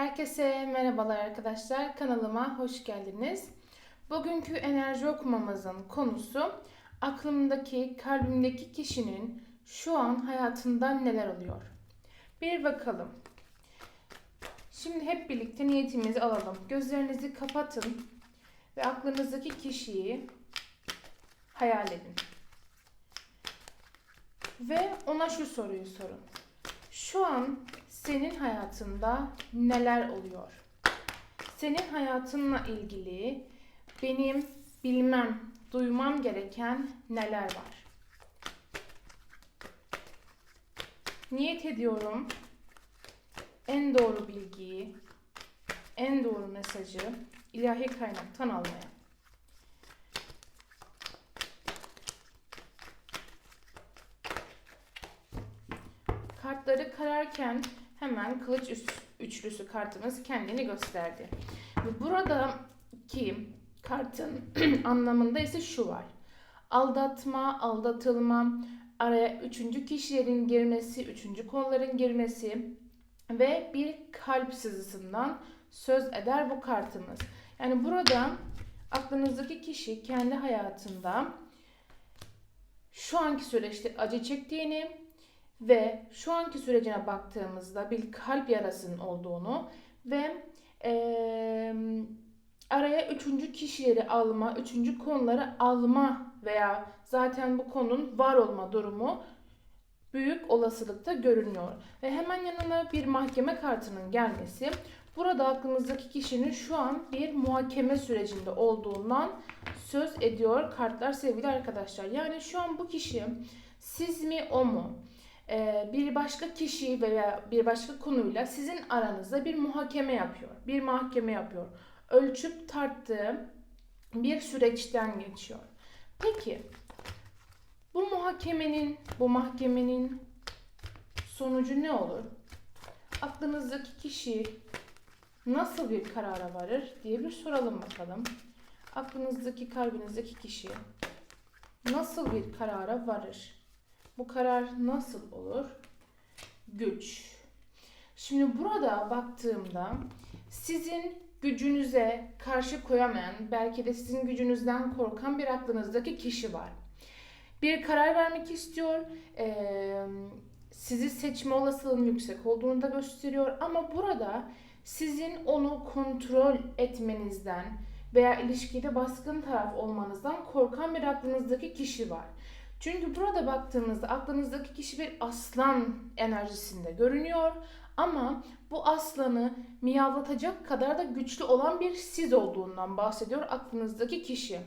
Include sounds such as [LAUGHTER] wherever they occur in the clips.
Herkese merhabalar arkadaşlar. Kanalıma hoş geldiniz. Bugünkü enerji okumamızın konusu aklımdaki, kalbimdeki kişinin şu an hayatında neler oluyor? Bir bakalım. Şimdi hep birlikte niyetimizi alalım. Gözlerinizi kapatın ve aklınızdaki kişiyi hayal edin. Ve ona şu soruyu sorun. Şu an senin hayatında neler oluyor? Senin hayatınla ilgili benim bilmem, duymam gereken neler var? Niyet ediyorum en doğru bilgiyi, en doğru mesajı ilahi kaynaktan almaya. Kartları kararken hemen kılıç üç- üçlüsü kartımız kendini gösterdi. Ve buradaki kartın [CLEARS THROAT] anlamında ise şu var. Aldatma, aldatılma, araya üçüncü kişilerin girmesi, üçüncü konuların girmesi ve bir kalp sızısından söz eder bu kartımız. Yani burada aklınızdaki kişi kendi hayatında şu anki süreçte acı çektiğini ve şu anki sürecine baktığımızda bir kalp yarasının olduğunu ve eee, araya üçüncü kişileri alma, üçüncü konuları alma veya zaten bu konunun var olma durumu büyük olasılıkta görünüyor. Ve hemen yanına bir mahkeme kartının gelmesi burada aklımızdaki kişinin şu an bir muhakeme sürecinde olduğundan söz ediyor kartlar sevgili arkadaşlar. Yani şu an bu kişi siz mi o mu? Ee, bir başka kişi veya bir başka konuyla sizin aranızda bir muhakeme yapıyor. Bir mahkeme yapıyor. Ölçüp tarttığı bir süreçten geçiyor. Peki bu muhakemenin bu mahkemenin sonucu ne olur? Aklınızdaki kişi nasıl bir karara varır diye bir soralım bakalım. Aklınızdaki kalbinizdeki kişi nasıl bir karara varır? Bu karar nasıl olur? Güç. Şimdi burada baktığımda sizin gücünüze karşı koyamayan, belki de sizin gücünüzden korkan bir aklınızdaki kişi var. Bir karar vermek istiyor, eee, sizi seçme olasılığının yüksek olduğunu da gösteriyor ama burada sizin onu kontrol etmenizden veya ilişkide baskın taraf olmanızdan korkan bir aklınızdaki kişi var. Çünkü burada baktığımızda aklınızdaki kişi bir aslan enerjisinde görünüyor ama bu aslanı miyavlatacak kadar da güçlü olan bir siz olduğundan bahsediyor aklınızdaki kişi.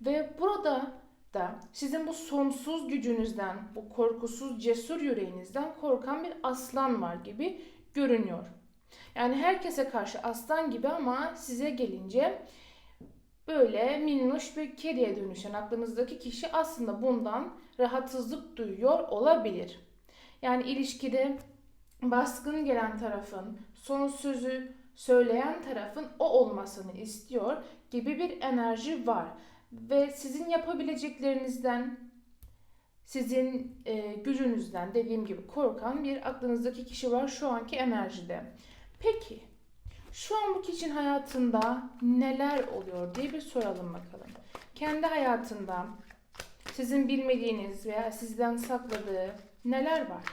Ve burada da sizin bu sonsuz gücünüzden, bu korkusuz cesur yüreğinizden korkan bir aslan var gibi görünüyor. Yani herkese karşı aslan gibi ama size gelince böyle minnoş bir kediye dönüşen aklınızdaki kişi aslında bundan rahatsızlık duyuyor olabilir. Yani ilişkide baskın gelen tarafın, son sözü söyleyen tarafın o olmasını istiyor gibi bir enerji var. Ve sizin yapabileceklerinizden, sizin e, gücünüzden dediğim gibi korkan bir aklınızdaki kişi var şu anki enerjide. Peki şu an bu kişinin hayatında neler oluyor diye bir soralım bakalım. Kendi hayatında sizin bilmediğiniz veya sizden sakladığı neler var?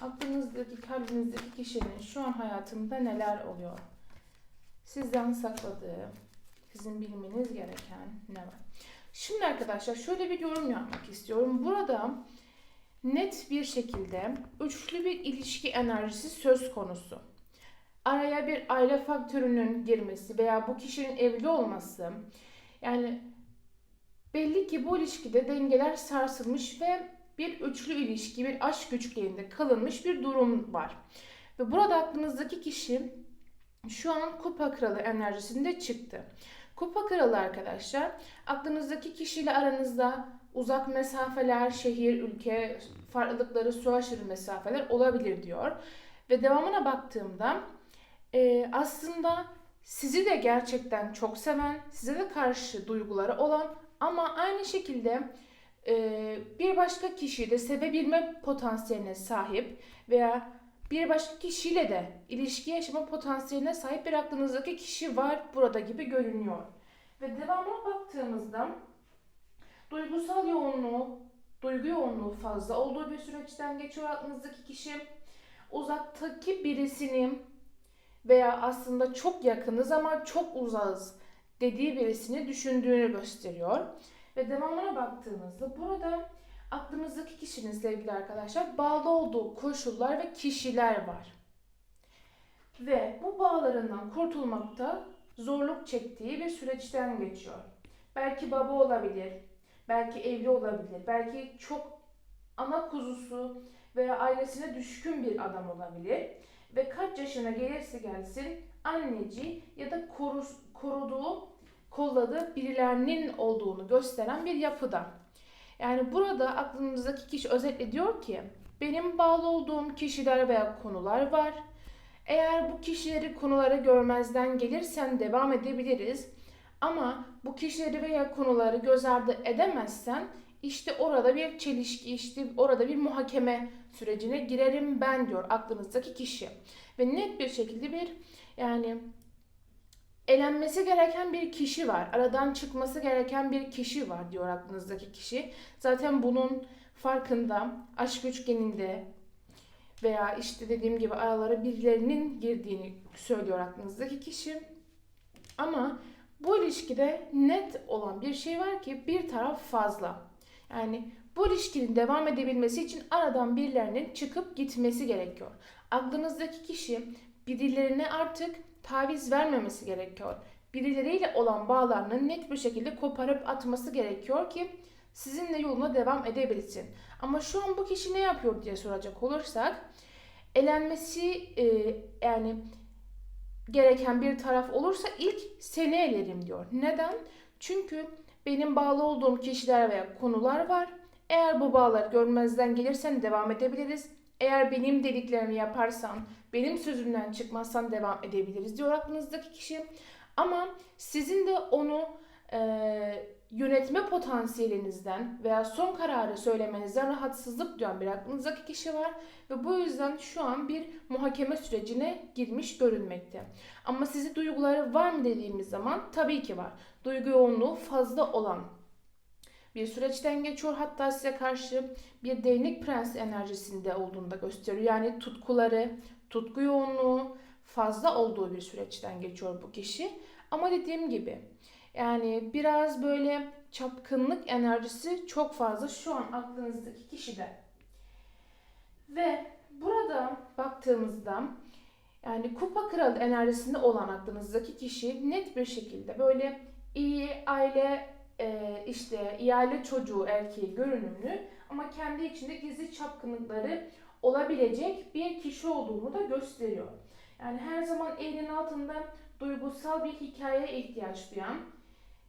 Aklınızdaki, kalbinizdeki kişinin şu an hayatında neler oluyor? Sizden sakladığı, sizin bilmeniz gereken ne var? Şimdi arkadaşlar şöyle bir yorum yapmak istiyorum. Burada net bir şekilde üçlü bir ilişki enerjisi söz konusu. Araya bir aile faktörünün girmesi veya bu kişinin evli olması yani belli ki bu ilişkide dengeler sarsılmış ve bir üçlü ilişki, bir aşk güçlüğünde kalınmış bir durum var. Ve burada aklınızdaki kişi şu an kupa kralı enerjisinde çıktı. Kupa kralı arkadaşlar aklınızdaki kişiyle aranızda uzak mesafeler, şehir, ülke farklılıkları, su aşırı mesafeler olabilir diyor. Ve devamına baktığımda e, aslında sizi de gerçekten çok seven, size de karşı duyguları olan ama aynı şekilde e, bir başka kişiyi de sevebilme potansiyeline sahip veya bir başka kişiyle de ilişki yaşama potansiyeline sahip bir aklınızdaki kişi var burada gibi görünüyor. Ve devamına baktığımızda duygusal yoğunluğu, duygu yoğunluğu fazla olduğu bir süreçten geçiyor aklınızdaki kişi. Uzaktaki birisini veya aslında çok yakınız ama çok uzağız dediği birisini düşündüğünü gösteriyor. Ve devamına baktığımızda burada aklınızdaki kişinin sevgili arkadaşlar bağlı olduğu koşullar ve kişiler var. Ve bu bağlarından kurtulmakta zorluk çektiği bir süreçten geçiyor. Belki baba olabilir, belki evli olabilir, belki çok ana kuzusu veya ailesine düşkün bir adam olabilir. Ve kaç yaşına gelirse gelsin anneci ya da korus, koruduğu, kolladığı birilerinin olduğunu gösteren bir yapıda. Yani burada aklımızdaki kişi özetle diyor ki benim bağlı olduğum kişiler veya konular var. Eğer bu kişileri konuları görmezden gelirsen devam edebiliriz. Ama bu kişileri veya konuları göz ardı edemezsen işte orada bir çelişki, işte orada bir muhakeme sürecine girerim ben diyor aklınızdaki kişi. Ve net bir şekilde bir yani elenmesi gereken bir kişi var. Aradan çıkması gereken bir kişi var diyor aklınızdaki kişi. Zaten bunun farkında aşk üçgeninde veya işte dediğim gibi aralara birilerinin girdiğini söylüyor aklınızdaki kişi. Ama bu ilişkide net olan bir şey var ki bir taraf fazla. Yani bu ilişkinin devam edebilmesi için aradan birilerinin çıkıp gitmesi gerekiyor. Aklınızdaki kişi birilerine artık taviz vermemesi gerekiyor. Birileriyle olan bağlarını net bir şekilde koparıp atması gerekiyor ki sizinle yoluna devam edebilsin. Ama şu an bu kişi ne yapıyor diye soracak olursak elenmesi e, yani gereken bir taraf olursa ilk seni elerim diyor. Neden? Çünkü benim bağlı olduğum kişiler veya konular var. Eğer bu bağları görmezden gelirsen devam edebiliriz. Eğer benim dediklerimi yaparsan, benim sözümden çıkmazsan devam edebiliriz diyor aklınızdaki kişi. Ama sizin de onu e, yönetme potansiyelinizden veya son kararı söylemenizden rahatsızlık duyan bir aklınızdaki kişi var ve bu yüzden şu an bir muhakeme sürecine girmiş görünmekte. Ama sizi duyguları var mı dediğimiz zaman tabii ki var. Duygu yoğunluğu fazla olan bir süreçten geçiyor. Hatta size karşı bir değnek prens enerjisinde olduğunu da gösteriyor. Yani tutkuları, tutku yoğunluğu fazla olduğu bir süreçten geçiyor bu kişi. Ama dediğim gibi yani biraz böyle çapkınlık enerjisi çok fazla şu an aklınızdaki kişide. Ve burada baktığımızda yani kupa kralı enerjisinde olan aklınızdaki kişi net bir şekilde böyle iyi aile e, işte iyi aile çocuğu erkeği görünümlü ama kendi içinde gizli çapkınlıkları olabilecek bir kişi olduğunu da gösteriyor. Yani her zaman elinin altında duygusal bir hikayeye ihtiyaç duyan,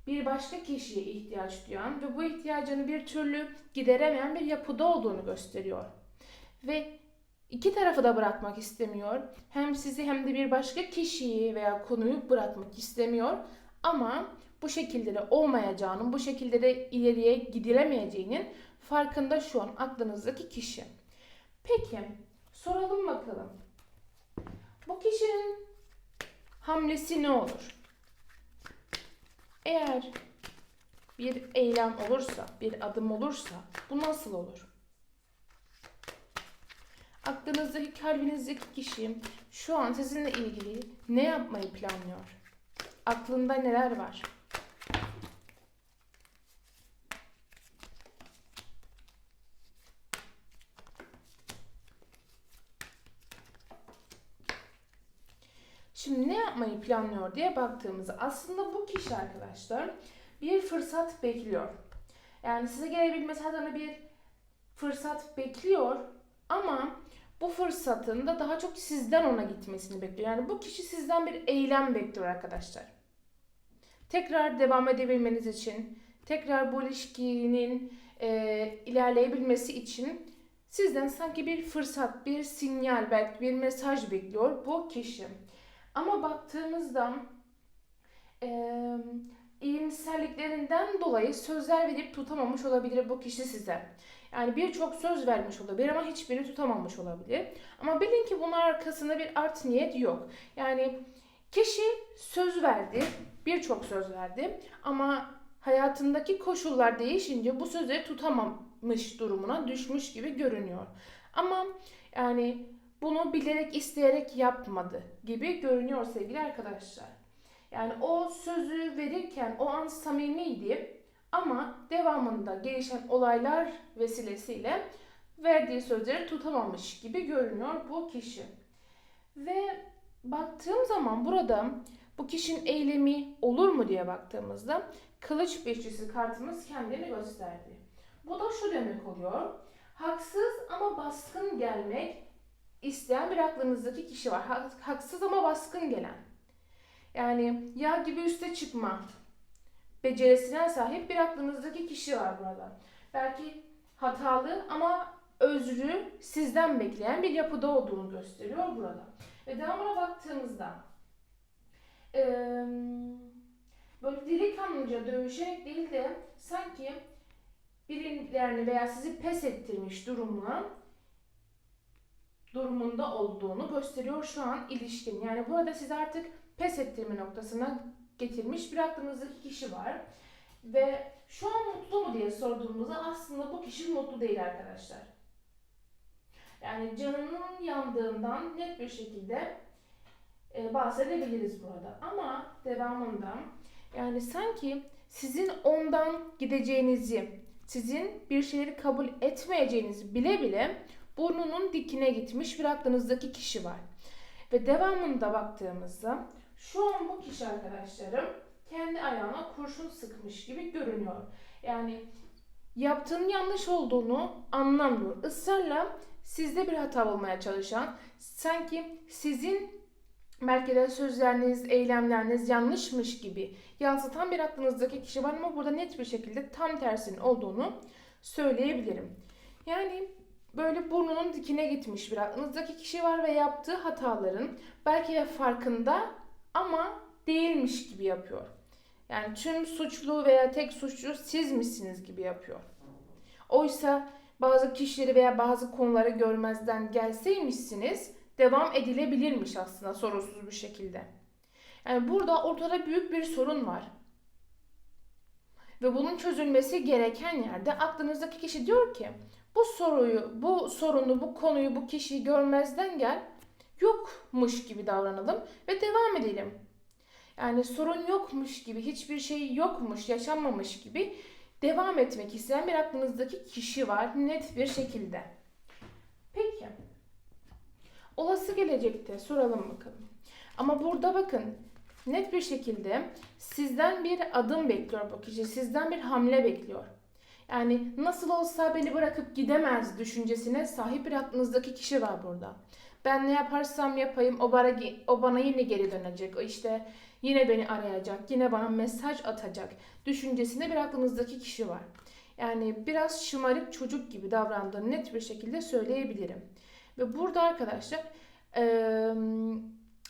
bir başka kişiye ihtiyaç duyan ve bu ihtiyacını bir türlü gideremeyen bir yapıda olduğunu gösteriyor. Ve iki tarafı da bırakmak istemiyor. Hem sizi hem de bir başka kişiyi veya konuyu bırakmak istemiyor. Ama bu şekilde de olmayacağının, bu şekilde de ileriye gidilemeyeceğinin farkında şu an aklınızdaki kişi. Peki, soralım bakalım. Bu kişinin hamlesi ne olur? Eğer bir eylem olursa, bir adım olursa bu nasıl olur? Aklınızdaki, kalbinizdeki kişi şu an sizinle ilgili ne yapmayı planlıyor? Aklında neler var? Şimdi ne yapmayı planlıyor diye baktığımızda aslında bu kişi arkadaşlar bir fırsat bekliyor. Yani size gelebilmesi adına bir fırsat bekliyor ama bu fırsatın da daha çok sizden ona gitmesini bekliyor. Yani bu kişi sizden bir eylem bekliyor arkadaşlar. Tekrar devam edebilmeniz için, tekrar bu ilişkinin e, ilerleyebilmesi için sizden sanki bir fırsat, bir sinyal, belki bir mesaj bekliyor bu kişi. Ama baktığımızda e, iyimserliklerinden dolayı sözler verip tutamamış olabilir bu kişi size. Yani birçok söz vermiş olabilir ama hiçbirini tutamamış olabilir. Ama bilin ki bunun arkasında bir art niyet yok. Yani kişi söz verdi, birçok söz verdi ama hayatındaki koşullar değişince bu sözleri tutamamış durumuna düşmüş gibi görünüyor. Ama yani bunu bilerek isteyerek yapmadı gibi görünüyor sevgili arkadaşlar. Yani o sözü verirken o an samimiydi ama devamında gelişen olaylar vesilesiyle verdiği sözleri tutamamış gibi görünüyor bu kişi. Ve baktığım zaman burada bu kişinin eylemi olur mu diye baktığımızda kılıç beşlisi kartımız kendini gösterdi. Bu da şu demek oluyor. Haksız ama baskın gelmek isteyen bir aklınızdaki kişi var. Ha- Haksız ama baskın gelen. Yani yağ gibi üste çıkma becerisine sahip bir aklınızdaki kişi var burada. Belki hatalı ama özrü sizden bekleyen bir yapıda olduğunu gösteriyor burada. Ve devamına baktığımızda eee, böyle delikanlıca dövüşerek değil de sanki birilerini veya sizi pes ettirmiş durumuna durumunda olduğunu gösteriyor şu an ilişkin. Yani burada sizi artık pes ettirme noktasına getirmiş bir aklınızdaki kişi var. Ve şu an mutlu mu diye sorduğumuzda aslında bu kişi mutlu değil arkadaşlar. Yani canının yandığından net bir şekilde e, bahsedebiliriz burada. Ama devamında yani sanki sizin ondan gideceğinizi, sizin bir şeyleri kabul etmeyeceğinizi bile bile burnunun dikine gitmiş bir aklınızdaki kişi var. Ve devamında baktığımızda şu an bu kişi arkadaşlarım kendi ayağına kurşun sıkmış gibi görünüyor. Yani yaptığının yanlış olduğunu anlamıyor. Israrla sizde bir hata bulmaya çalışan, sanki sizin belki de sözleriniz, eylemleriniz yanlışmış gibi yansıtan bir aklınızdaki kişi var ama burada net bir şekilde tam tersinin olduğunu söyleyebilirim. Yani böyle burnunun dikine gitmiş bir aklınızdaki kişi var ve yaptığı hataların belki de farkında ama değilmiş gibi yapıyor. Yani tüm suçlu veya tek suçlu siz misiniz gibi yapıyor. Oysa bazı kişileri veya bazı konuları görmezden gelseymişsiniz devam edilebilirmiş aslında sorunsuz bir şekilde. Yani burada ortada büyük bir sorun var. Ve bunun çözülmesi gereken yerde aklınızdaki kişi diyor ki bu soruyu, bu sorunu, bu konuyu, bu kişiyi görmezden gel. Yokmuş gibi davranalım ve devam edelim. Yani sorun yokmuş gibi, hiçbir şey yokmuş, yaşanmamış gibi devam etmek isteyen bir aklınızdaki kişi var net bir şekilde. Peki. Olası gelecekte soralım bakalım. Ama burada bakın net bir şekilde sizden bir adım bekliyor bu kişi. Sizden bir hamle bekliyor. Yani nasıl olsa beni bırakıp gidemez düşüncesine sahip bir aklınızdaki kişi var burada. Ben ne yaparsam yapayım o bana, o bana yine geri dönecek. O işte yine beni arayacak, yine bana mesaj atacak düşüncesinde bir aklınızdaki kişi var. Yani biraz şımarık çocuk gibi davrandığını net bir şekilde söyleyebilirim. Ve burada arkadaşlar eee,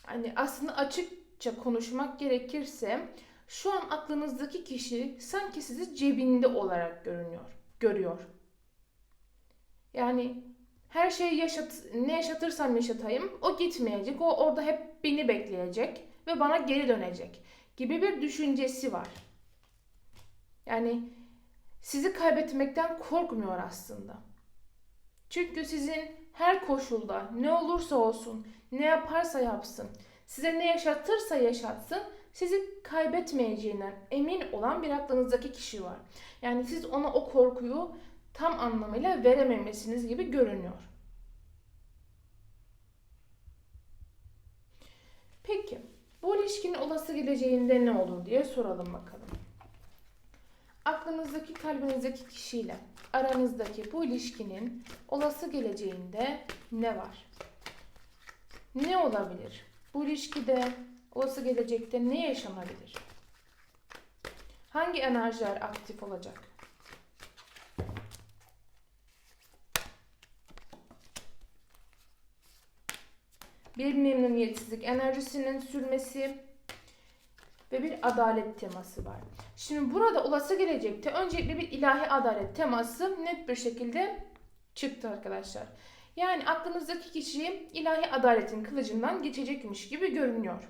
hani aslında açıkça konuşmak gerekirse şu an aklınızdaki kişi sanki sizi cebinde olarak görünüyor, görüyor. Yani her şeyi yaşat, ne yaşatırsam yaşatayım o gitmeyecek. O orada hep beni bekleyecek ve bana geri dönecek gibi bir düşüncesi var. Yani sizi kaybetmekten korkmuyor aslında. Çünkü sizin her koşulda ne olursa olsun, ne yaparsa yapsın, size ne yaşatırsa yaşatsın, sizi kaybetmeyeceğinden emin olan bir aklınızdaki kişi var. Yani siz ona o korkuyu tam anlamıyla verememesiniz gibi görünüyor. Peki, bu ilişkinin olası geleceğinde ne olur diye soralım bakalım. Aklınızdaki, kalbinizdeki kişiyle aranızdaki bu ilişkinin olası geleceğinde ne var? Ne olabilir? Bu ilişkide olası gelecekte ne yaşanabilir? Hangi enerjiler aktif olacak? Bir memnuniyetsizlik enerjisinin sürmesi, ve bir adalet teması var. Şimdi burada olası gelecekte öncelikle bir ilahi adalet teması net bir şekilde çıktı arkadaşlar. Yani aklınızdaki kişi ilahi adaletin kılıcından geçecekmiş gibi görünüyor.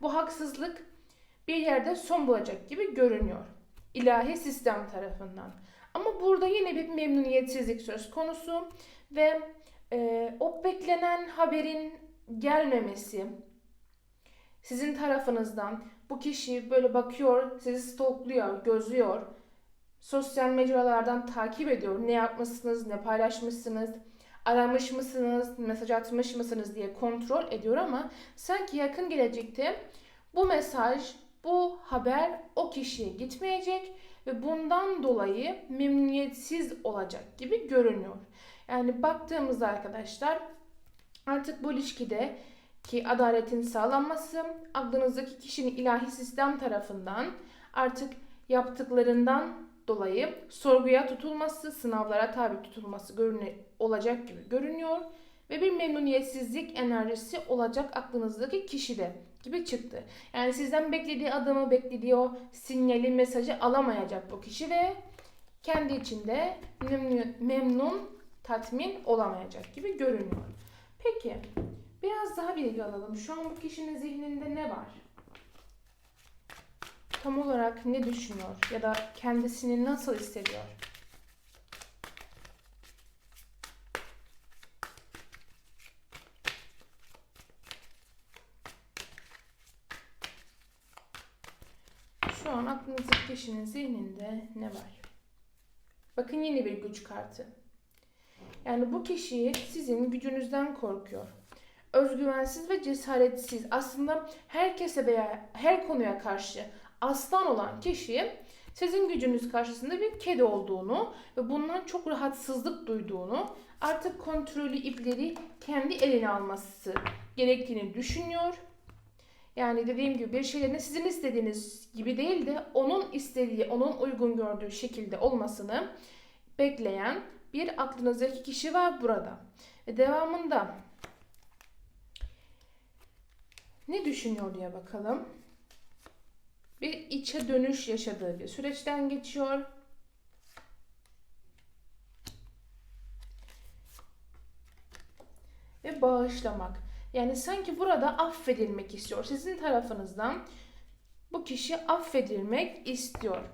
Bu haksızlık bir yerde son bulacak gibi görünüyor. İlahi sistem tarafından. Ama burada yine bir memnuniyetsizlik söz konusu ve e, o beklenen haberin gelmemesi sizin tarafınızdan bu kişi böyle bakıyor, sizi stalkluyor, gözlüyor. Sosyal mecralardan takip ediyor. Ne yapmışsınız, ne paylaşmışsınız, aramış mısınız, mesaj atmış mısınız diye kontrol ediyor ama sanki yakın gelecekte bu mesaj, bu haber o kişiye gitmeyecek ve bundan dolayı memnuniyetsiz olacak gibi görünüyor. Yani baktığımızda arkadaşlar artık bu ilişkide ki adaletin sağlanması aklınızdaki kişinin ilahi sistem tarafından artık yaptıklarından dolayı sorguya tutulması, sınavlara tabi tutulması görüne, olacak gibi görünüyor ve bir memnuniyetsizlik enerjisi olacak aklınızdaki kişide gibi çıktı. Yani sizden beklediği adımı, beklediği o sinyali, mesajı alamayacak bu kişi ve kendi içinde memnun, memnun tatmin olamayacak gibi görünüyor. Peki biraz daha bilgi alalım. Şu an bu kişinin zihninde ne var? Tam olarak ne düşünüyor ya da kendisini nasıl hissediyor? Şu an aklınızdaki kişinin zihninde ne var? Bakın yeni bir güç kartı. Yani bu kişi sizin gücünüzden korkuyor. Özgüvensiz ve cesaretsiz. Aslında herkese veya her konuya karşı aslan olan kişi sizin gücünüz karşısında bir kedi olduğunu ve bundan çok rahatsızlık duyduğunu, artık kontrolü ipleri kendi eline alması gerektiğini düşünüyor. Yani dediğim gibi bir şeylerin sizin istediğiniz gibi değil de onun istediği, onun uygun gördüğü şekilde olmasını bekleyen bir aklınızdaki kişi var burada. Ve devamında ne düşünüyor diye bakalım. Bir içe dönüş yaşadığı bir süreçten geçiyor. Ve bağışlamak. Yani sanki burada affedilmek istiyor. Sizin tarafınızdan bu kişi affedilmek istiyor.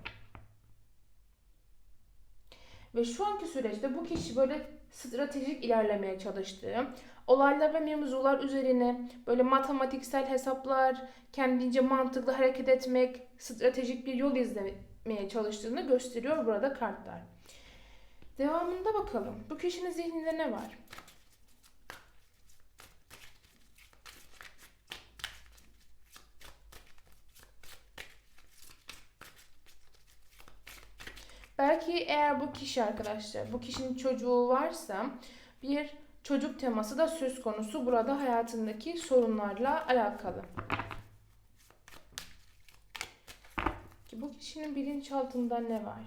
Ve şu anki süreçte bu kişi böyle stratejik ilerlemeye çalıştığı, olaylar ve mevzular üzerine böyle matematiksel hesaplar, kendince mantıklı hareket etmek, stratejik bir yol izlemeye çalıştığını gösteriyor burada kartlar. Devamında bakalım. Bu kişinin zihninde ne var? Belki eğer bu kişi arkadaşlar, bu kişinin çocuğu varsa bir çocuk teması da söz konusu burada hayatındaki sorunlarla alakalı. Ki bu kişinin bilinçaltında ne var?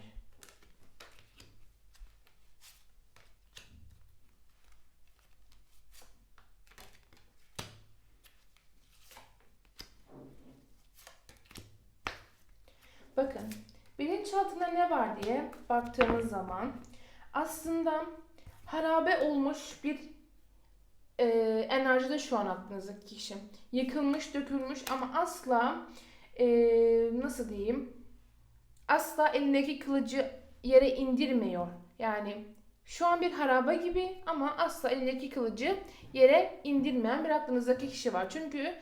Bakın bilinçaltında ne var diye baktığımız zaman aslında harabe olmuş bir e, enerjide şu an aklınızdaki kişi. Yıkılmış, dökülmüş ama asla e, nasıl diyeyim asla elindeki kılıcı yere indirmiyor. Yani şu an bir harabe gibi ama asla elindeki kılıcı yere indirmeyen bir aklınızdaki kişi var. Çünkü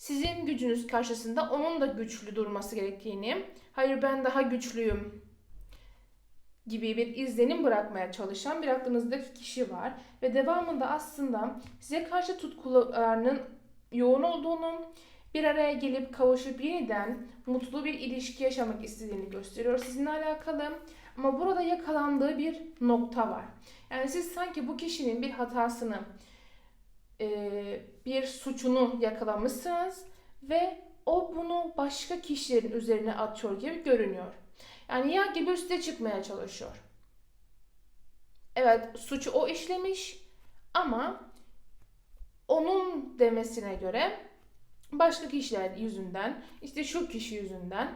sizin gücünüz karşısında onun da güçlü durması gerektiğini, hayır ben daha güçlüyüm gibi bir izlenim bırakmaya çalışan bir aklınızdaki kişi var ve devamında aslında size karşı tutkularının yoğun olduğunu, bir araya gelip kavuşup yeniden mutlu bir ilişki yaşamak istediğini gösteriyor sizinle alakalı. Ama burada yakalandığı bir nokta var. Yani siz sanki bu kişinin bir hatasını, bir suçunu yakalamışsınız ve o bunu başka kişilerin üzerine atıyor gibi görünüyor. Yani ya gibi üste çıkmaya çalışıyor. Evet suçu o işlemiş ama onun demesine göre başka kişiler yüzünden, işte şu kişi yüzünden.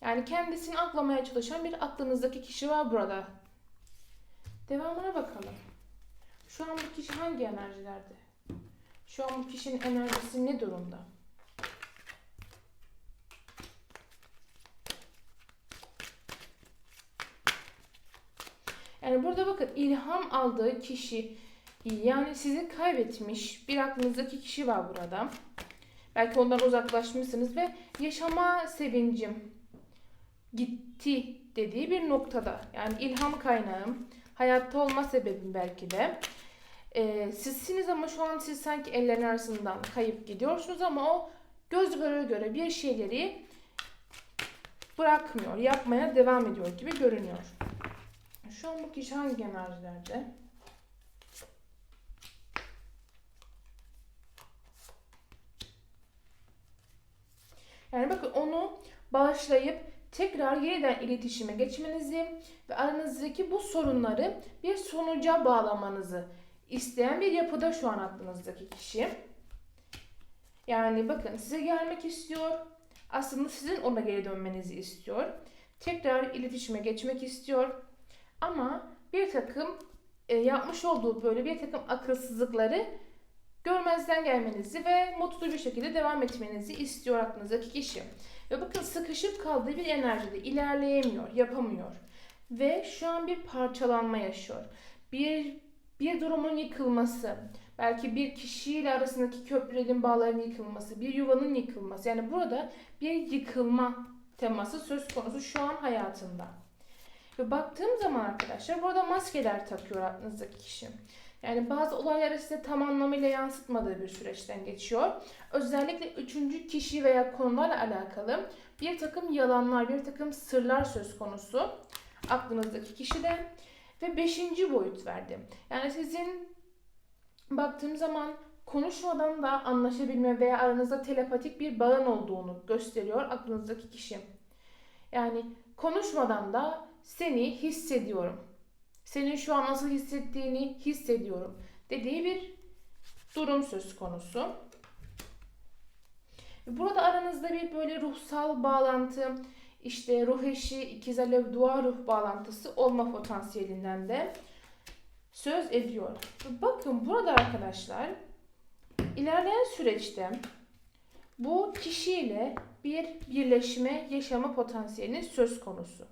Yani kendisini aklamaya çalışan bir aklınızdaki kişi var burada. Devamına bakalım. Şu an bu kişi hangi enerjilerde? Şu an bu kişinin enerjisi ne durumda? Yani burada bakın ilham aldığı kişi yani sizi kaybetmiş bir aklınızdaki kişi var burada. Belki ondan uzaklaşmışsınız ve yaşama sevincim gitti dediği bir noktada. Yani ilham kaynağım, hayatta olma sebebim belki de. Ee, sizsiniz ama şu an siz sanki ellerin arasından kayıp gidiyorsunuz ama o göz göre göre bir şeyleri bırakmıyor, yapmaya devam ediyor gibi görünüyor. Şu an bu kişi hangi enerjilerde? Yani bakın onu bağışlayıp tekrar yeniden iletişime geçmenizi ve aranızdaki bu sorunları bir sonuca bağlamanızı isteyen bir yapıda şu an aklınızdaki kişi. Yani bakın size gelmek istiyor. Aslında sizin ona geri dönmenizi istiyor. Tekrar iletişime geçmek istiyor. Ama bir takım e, yapmış olduğu böyle bir takım akılsızlıkları görmezden gelmenizi ve mutlu bir şekilde devam etmenizi istiyor aklınızdaki kişi. Ve bakın sıkışıp kaldığı bir enerjide ilerleyemiyor, yapamıyor. Ve şu an bir parçalanma yaşıyor. Bir bir durumun yıkılması, belki bir kişiyle arasındaki köprülerin bağların yıkılması, bir yuvanın yıkılması. Yani burada bir yıkılma teması söz konusu şu an hayatında. Ve baktığım zaman arkadaşlar burada maskeler takıyor aklınızdaki kişi. Yani bazı olayları size tam anlamıyla yansıtmadığı bir süreçten geçiyor. Özellikle üçüncü kişi veya konularla alakalı bir takım yalanlar, bir takım sırlar söz konusu aklınızdaki kişide. Ve beşinci boyut verdi. Yani sizin baktığım zaman konuşmadan da anlaşabilme veya aranızda telepatik bir bağın olduğunu gösteriyor aklınızdaki kişi. Yani konuşmadan da seni hissediyorum. Senin şu an nasıl hissettiğini hissediyorum dediği bir durum söz konusu. Burada aranızda bir böyle ruhsal bağlantı, işte ruh eşi, ikiz alev, dua ruh bağlantısı olma potansiyelinden de söz ediyor. Bakın burada arkadaşlar ilerleyen süreçte bu kişiyle bir birleşme yaşama potansiyeliniz söz konusu.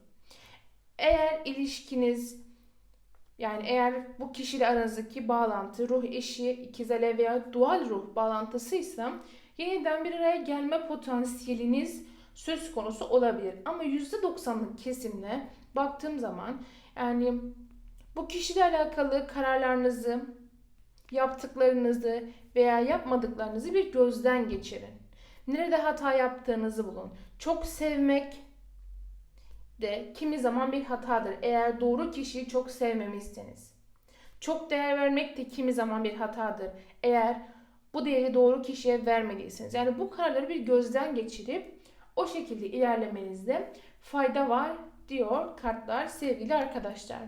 Eğer ilişkiniz yani eğer bu kişiyle aranızdaki bağlantı ruh eşi, ikiz alev veya dual ruh bağlantısıysa yeniden bir araya gelme potansiyeliniz söz konusu olabilir. Ama %90'lık kesimle baktığım zaman yani bu kişiyle alakalı kararlarınızı, yaptıklarınızı veya yapmadıklarınızı bir gözden geçirin. Nerede hata yaptığınızı bulun. Çok sevmek de kimi zaman bir hatadır. Eğer doğru kişiyi çok sevmemişseniz. Çok değer vermek de kimi zaman bir hatadır. Eğer bu değeri doğru kişiye vermediyseniz. Yani bu kararları bir gözden geçirip o şekilde ilerlemenizde fayda var diyor kartlar sevgili arkadaşlar.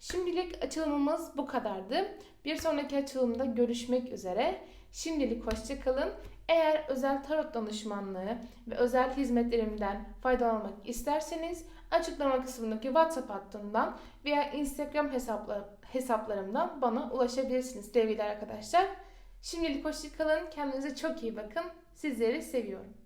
Şimdilik açılımımız bu kadardı. Bir sonraki açılımda görüşmek üzere. Şimdilik hoşçakalın. Eğer özel tarot danışmanlığı ve özel hizmetlerimden faydalanmak isterseniz açıklama kısmındaki WhatsApp hattından veya Instagram hesaplar, hesaplarımdan bana ulaşabilirsiniz sevgili arkadaşlar. Şimdilik hoşçakalın. Kendinize çok iyi bakın. Sizleri seviyorum.